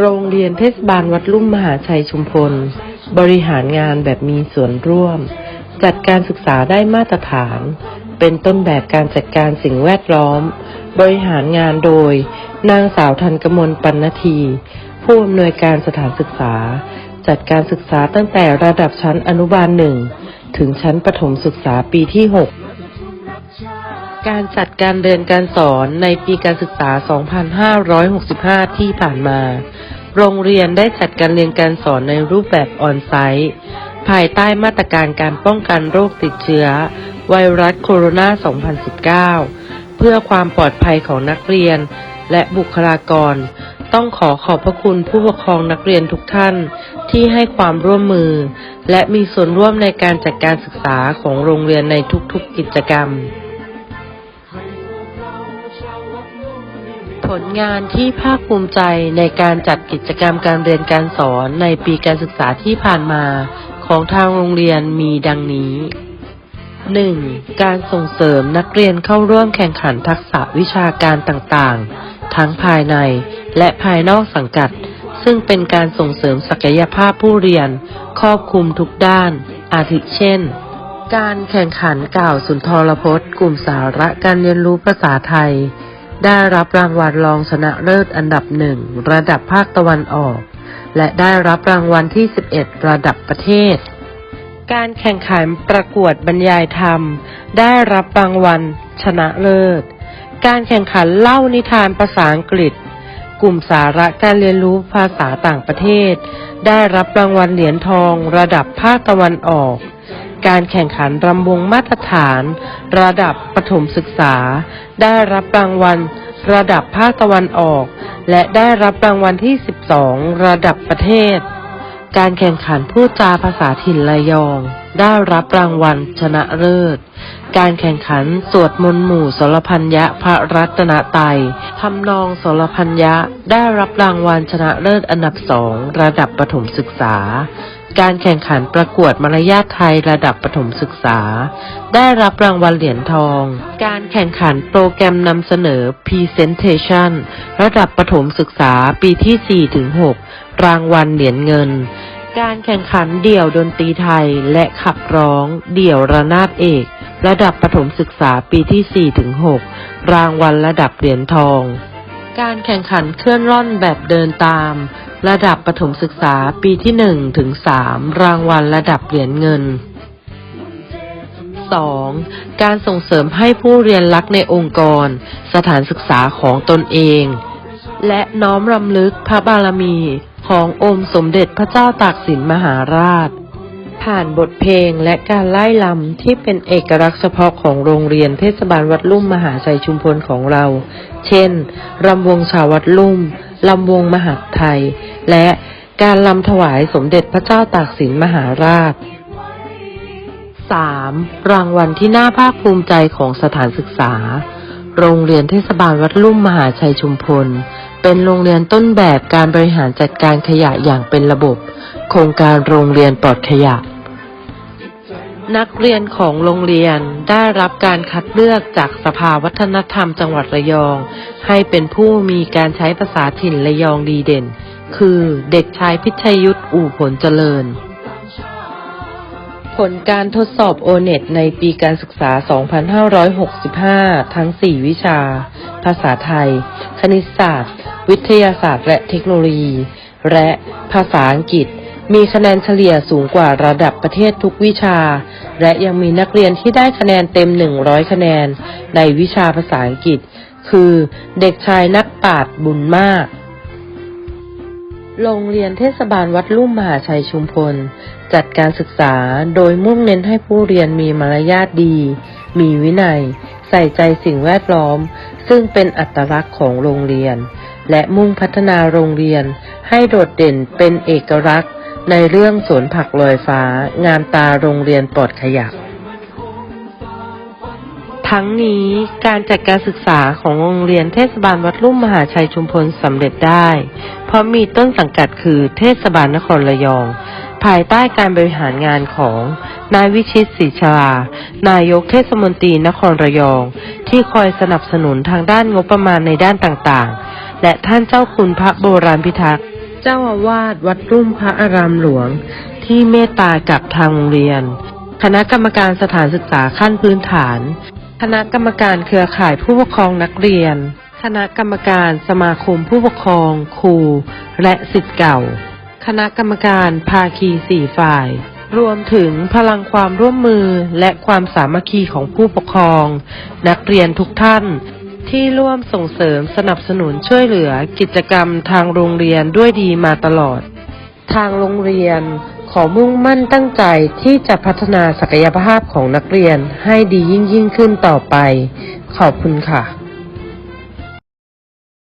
โรงเรียนเทศบาลวัดลุ่มมหาชัยชุมพล บริหารงานแบบมีส่วนร่วม จัดการศึกษาได้มาตรฐาน เป็นต้นแบบการจัดการสิ่งแวดล้อม บริหารงานโดย นางสาวทันกมลปันนที ผู้อำนวยการสถานศึกษา จัดการศึกษาตั้งแต่ระดับชั้นอนุบาลหนึ่งถึงชั้นประถมศึกษาปีที่ 6 การจัดการเรียนการสอนในปีการศึกษา 2565 ที่ผ่านมา โรงเรียนได้จัดการเรียนการสอนในรูปแบบออนไซต์ ภายใต้มาตรการการป้องกันโรคติดเชื้อ ไวรัสโคโรนา 2019 เพื่อความปลอดภัยของนักเรียนและบุคลากร ต้องขอขอบพระคุณผู้ปกครองนักเรียนทุกท่านที่ให้ความร่วมมือ และมีส่วนร่วมในการจัดการศึกษาของโรงเรียนในทุกๆกิจกรรม ผลงานที่ภาคภูมิใจในการจัดกิจกรรมการเรียนการสอนในปีการศึกษาที่ผ่านมาของทางโรงเรียนมีดังนี้ 1. การส่งเสริมนักเรียนเข้าร่วมแข่งขันทักษะวิชาการต่างๆ ทั้งภายในและภายนอกสังกัด ซึ่งเป็นการส่งเสริมศักยภาพผู้เรียน ครอบคลุมทุกด้าน อาทิเช่น การแข่งขันกล่าวสุนทรพจน์ กลุ่มสาระการเรียนรู้ภาษาไทย ได้รับรางวัลรองชนะเลิศอันดับหนึ่งระดับภาคตะวันออก และได้รับรางวัลที่ 11 ระดับประเทศ การแข่งขันประกวดบรรยายธรรม ได้รับรางวัลชนะเลิศ การแข่งขันเล่านิทานภาษาอังกฤษ กลุ่มสาระการเรียนรู้ภาษาต่างประเทศ ได้รับรางวัลเหรียญทองระดับภาคตะวันออก การแข่งขันรำวงมาตรฐาน ระดับประถมศึกษา ได้รับรางวัล ระดับภาคตะวันออก และได้รับรางวัลที่ 12 ระดับประเทศ การแข่งขันพูดจาภาษาถิ่นระยอง ได้รับรางวัลชนะเลิศ การแข่งขันสวดมนต์หมู่สรพัญญะพระรัตนตรัยทำนองสรพัญญะได้รับรางวัลชนะเลิศอันดับสองระดับประถมศึกษา การแข่งขันประกวดมารยาทไทยระดับประถมศึกษา ได้รับรางวัลเหรียญทอง การแข่งขันโปรแกรมนำเสนอ Presentation ระดับประถมศึกษาปีที่4ถึง6รางวัลเหรียญเงิน การแข่งขันเดี่ยวดนตรีไทยและขับร้อง เดี่ยวระนาดเอก ระดับประถมศึกษาปีที่4ถึง6รางวัลระดับเหรียญทอง การแข่งขันเคลื่อนร่อนแบบเดินตาม ระดับประถมศึกษาปีที่1ถึง3รางวัลระดับเหรียญเงิน 2. การส่งเสริมให้ผู้เรียนรักในองค์กร สถานศึกษาของตนเอง และน้อมรำลึกพระบารมีขององค์สมเด็จพระเจ้าตากสินมหาราช ผ่านบทเพลงและการไล่ลำที่เป็นเอกลักษณ์เฉพาะของโรงเรียนเทศบาลวัดลุ่มมหาชัยชุมพลของเรา เช่น รำวงชาววัดลุ่มลำวงมหาไทย และการลำถวายสมเด็จพระเจ้าตากสินมหาราช 3. รางวัลที่น่าภาคภูมิใจของสถานศึกษา โรงเรียนเทศบาลวัดลุ่มมหาชัยชุมพล เป็นโรงเรียนต้นแบบการบริหารจัดการขยะอย่างเป็นระบบ โครงการโรงเรียนปลอดขยะ นักเรียนของโรงเรียนได้รับการคัดเลือกจากสภาวัฒนธรรมจังหวัดระยอง ให้เป็นผู้มีการใช้ภาษาถิ่นระยองดีเด่น คือเด็กชายพิชยุทธ์อู่ผลเจริญ ผลการทดสอบโอเน็ตในปีการศึกษา 2565 ทั้ง 4 วิชา ภาษาไทย คณิตศาสตร์ วิทยาศาสตร์และเทคโนโลยี และภาษาอังกฤษ มีคะแนนเฉลี่ยสูงกว่าระดับประเทศทุกวิชา และยังมีนักเรียนที่ได้คะแนนเต็ม 100 คะแนน ในวิชาภาษาอังกฤษ คือเด็กชายนักปราดบุญมาก โรงเรียนเทศบาลวัดลุ่มมหาชัยชุมพล จัดการศึกษาโดยมุ่งเน้นให้ผู้เรียนมีมารยาทดี มีวินัย ใส่ใจสิ่งแวดล้อม ซึ่งเป็นอัตลักษณ์ของโรงเรียน และมุ่งพัฒนาโรงเรียนให้โดดเด่นเป็นเอกลักษณ์ ในเรื่องสวนผักลอยฟ้า งามตาโรงเรียนปลอดขยะ ทั้งนี้การจัดการศึกษาของโรงเรียนเทศบาลวัดลุ่มมหาชัยชุมพลสำเร็จได้ เพราะมีต้นสังกัดคือเทศบาลนครระยอง ภายใต้การบริหารงานของนายวิชิตศรีชลา นายกเทศมนตรีนครระยอง ที่คอยสนับสนุนทางด้านงบประมาณในด้านต่างๆ และท่านเจ้าคุณพระโบราณพิทักษ์ เจ้าอาวาสวัดรุ่มพระอารามหลวง ที่เมตตากับทางโรงเรียน คณะกรรมการสถานศึกษาขั้นพื้นฐาน คณะกรรมการเครือข่ายผู้ปกครองนักเรียน คณะกรรมการสมาคมผู้ปกครอง ครู และสิทธิ์เก่า คณะกรรมการภาคีสี่ฝ่าย รวมถึงพลังความร่วมมือและความสามัคคีของผู้ปกครอง นักเรียนทุกท่าน ที่ร่วมส่งเสริมสนับสนุนช่วยเหลือกิจกรรมทางโรงเรียนด้วยดีมาตลอด ทางโรงเรียนขอมุ่งมั่นตั้งใจที่จะพัฒนาศักยภาพของนักเรียนให้ดียิ่งยิ่งขึ้นต่อไป ขอบคุณค่ะ